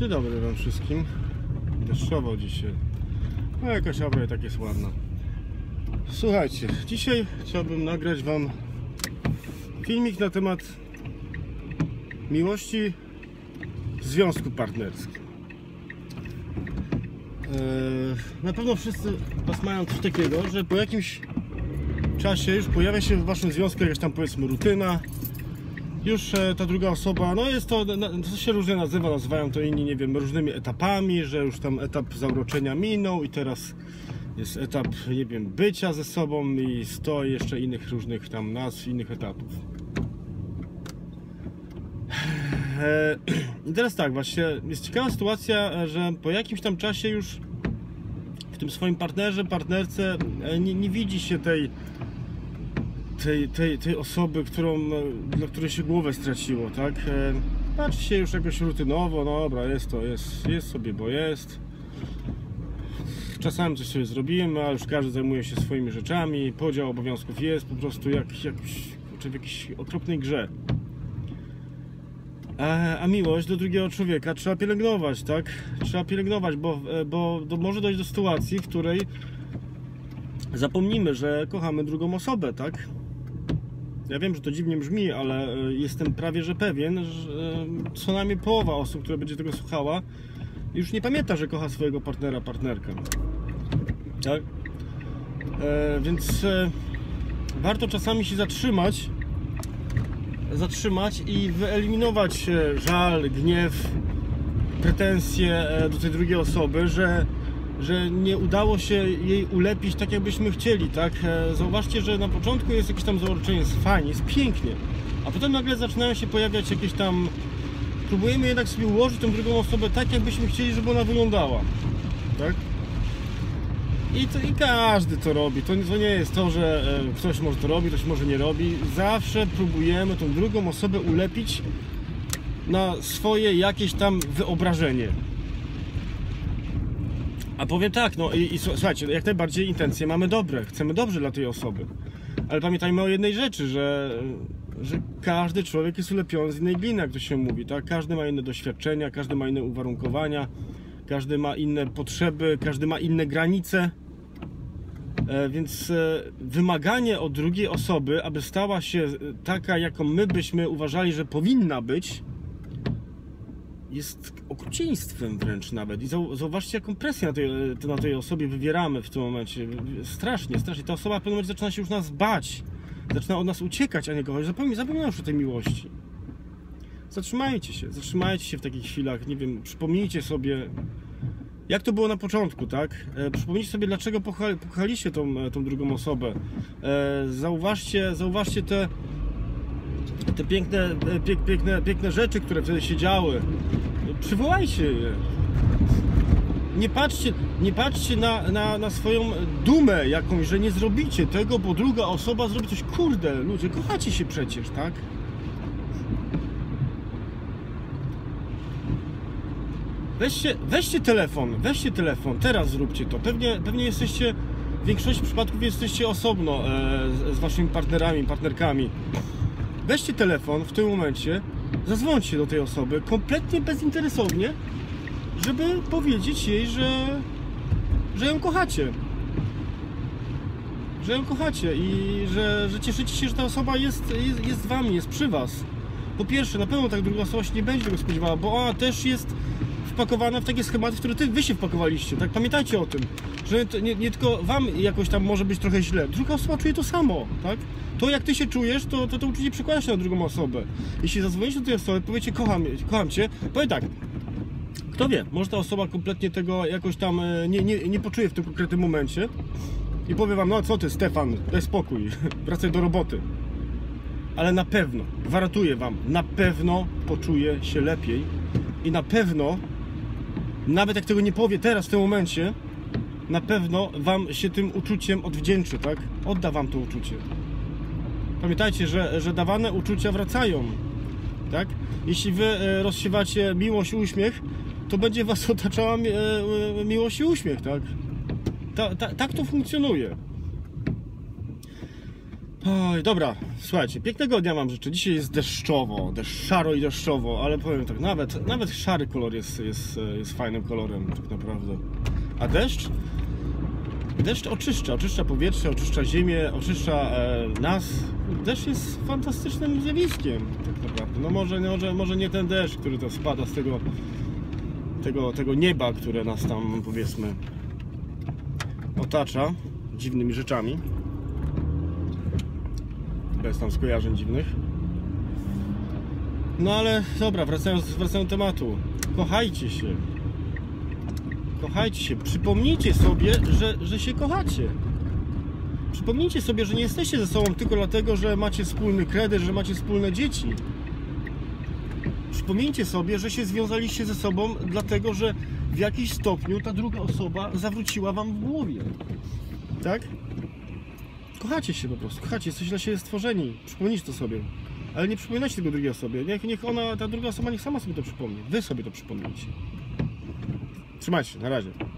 Dzień dobry Wam wszystkim. Deszczowo dzisiaj. No jakaś i tak jest ładna. Słuchajcie, dzisiaj chciałbym nagrać Wam filmik na temat miłości w związku partnerskim. Eee, Na pewno wszyscy Was mają coś takiego, że po jakimś czasie już pojawia się w Waszym związku jakaś tam powiedzmy rutyna, już e, ta druga osoba, no jest to, to się różnie nazywa, nazywają to inni, nie wiem, różnymi etapami, że już tam etap zauroczenia minął i teraz jest etap, nie wiem, bycia ze sobą i sto jeszcze innych różnych tam nazw, innych etapów. E, I teraz tak, właśnie jest ciekawa sytuacja, że po jakimś tam czasie już w tym swoim partnerze, partnerce e, nie, nie widzi się tej tej, tej, tej osoby, którą, e, dla której się głowę straciło, tak? E, Patrzy się już jakoś rutynowo, no dobra, jest to, jest, jest sobie, bo jest. Czasami coś sobie zrobimy, ale już każdy zajmuje się swoimi rzeczami, podział obowiązków jest po prostu jak, jak w jakiejś okropnej grze. A, a miłość do drugiego człowieka trzeba pielęgnować, tak? Trzeba pielęgnować, bo, e, bo do, może dojść do sytuacji, w której zapomnimy, że kochamy drugą osobę, tak? Ja wiem, że to dziwnie brzmi, ale e, jestem prawie że pewien, że e, co najmniej połowa osób, która będzie tego słuchała, już nie pamięta, że kocha swojego partnera, partnerkę. Tak? E, więc e, warto czasami się zatrzymać, zatrzymać i wyeliminować e, żal, gniew, pretensje do tej drugiej osoby, że że nie udało się jej ulepić tak, jakbyśmy chcieli, tak? E, Zauważcie, że na początku jest jakieś tam zauroczenie, jest fajnie, jest pięknie, a potem nagle zaczynają się pojawiać jakieś tam... Próbujemy jednak sobie ułożyć tą drugą osobę tak, jakbyśmy chcieli, żeby ona wyglądała, tak? I, to, I każdy to robi. To, to nie jest to, że e, ktoś może to robi, ktoś może nie robi. Zawsze próbujemy tą drugą osobę ulepić na swoje jakieś tam wyobrażenie. A powiem tak, no i, i słu- słuchajcie, jak najbardziej intencje mamy dobre, chcemy dobrze dla tej osoby. Ale pamiętajmy o jednej rzeczy, że, że każdy człowiek jest ulepiony z innej gliny, jak to się mówi, tak? Każdy ma inne doświadczenia, każdy ma inne uwarunkowania, każdy ma inne potrzeby, każdy ma inne granice. E, Więc e, wymaganie od drugiej osoby, aby stała się taka, jaką my byśmy uważali, że powinna być, jest okrucieństwem wręcz nawet. I zau- zauważcie, jaką presję na tej, na tej osobie wywieramy w tym momencie. Strasznie, strasznie. Ta osoba w pewnym momencie zaczyna się już nas bać. Zaczyna od nas uciekać, a nie kochać. Zapomnij, zapomina już o tej miłości. Zatrzymajcie się, zatrzymajcie się w takich chwilach. Nie wiem, przypomnijcie sobie, jak to było na początku, tak? E, przypomnijcie sobie, dlaczego pocha- pochaliście tą, e, tą drugą osobę. E, zauważcie, zauważcie te, te piękne, e, piek, piękne, piękne rzeczy, które wtedy się działy. Przywołajcie je. Nie patrzcie, nie patrzcie na, na, na swoją dumę jakąś, że nie zrobicie tego, bo druga osoba zrobi coś. Kurde, ludzie, kochacie się przecież, tak? Weźcie, weźcie telefon, weźcie telefon, teraz zróbcie to. Pewnie, pewnie jesteście, w większości przypadków jesteście osobno e, z, z waszymi partnerami, partnerkami. Weźcie telefon w tym momencie, zadzwońcie do tej osoby kompletnie bezinteresownie, żeby powiedzieć jej, że, że ją kochacie. Że ją kochacie i że, że cieszycie się, że ta osoba jest, jest, jest z wami, jest przy was. Po pierwsze, na pewno tak druga osoba się nie będzie tego spodziewała, bo ona też jest wpakowana w takie schematy, w które ty, wy się wpakowaliście, tak? Pamiętajcie o tym, że nie, nie tylko wam jakoś tam może być trochę źle, druga osoba czuje to samo, tak? To jak ty się czujesz, to to, to uczucie przekłada się na drugą osobę. Jeśli zadzwonicie do tej osoby, powiecie kocham, kocham cię, powiem tak, kto wie, może ta osoba kompletnie tego jakoś tam e, nie, nie, nie poczuje w tym konkretnym momencie i powie wam, no co ty Stefan, daj spokój, wracaj do roboty. Ale na pewno, gwarantuję wam, na pewno poczuje się lepiej i na pewno, nawet jak tego nie powie teraz, w tym momencie, na pewno wam się tym uczuciem odwdzięczy, tak? Odda wam to uczucie. Pamiętajcie, że, że dawane uczucia wracają, tak? Jeśli wy e, rozsiewacie miłość i uśmiech, to będzie was otaczała e, e, miłość i uśmiech, tak? Ta, ta, tak to funkcjonuje. Oj, dobra, słuchajcie, pięknego dnia wam życzę. Dzisiaj jest deszczowo, deszcz, szaro i deszczowo, ale powiem tak, nawet, nawet szary kolor jest, jest, jest fajnym kolorem, tak naprawdę. A deszcz? Deszcz oczyszcza, oczyszcza powietrze, oczyszcza ziemię, oczyszcza e, nas. Deszcz jest fantastycznym zjawiskiem, tak naprawdę. No może, może, może nie ten deszcz, który to spada z tego, tego, tego nieba, które nas tam, powiedzmy, otacza dziwnymi rzeczami. Bez tam skojarzeń dziwnych. No ale dobra, wracając, wracając do tematu. Kochajcie się. Kochajcie się. Przypomnijcie sobie, że, że się kochacie. Przypomnijcie sobie, że nie jesteście ze sobą tylko dlatego, że macie wspólny kredyt, że macie wspólne dzieci. Przypomnijcie sobie, że się związaliście ze sobą dlatego, że w jakiś stopniu ta druga osoba zawróciła wam w głowie. Tak? Kochacie się po prostu, kochacie, jesteście dla siebie stworzeni. Przypomnijcie to sobie. Ale nie przypominajcie tego drugiej osobie. Niech, niech ona, ta druga osoba niech sama sobie to przypomni. Wy sobie to przypomnijcie. Trzymajcie się, na razie.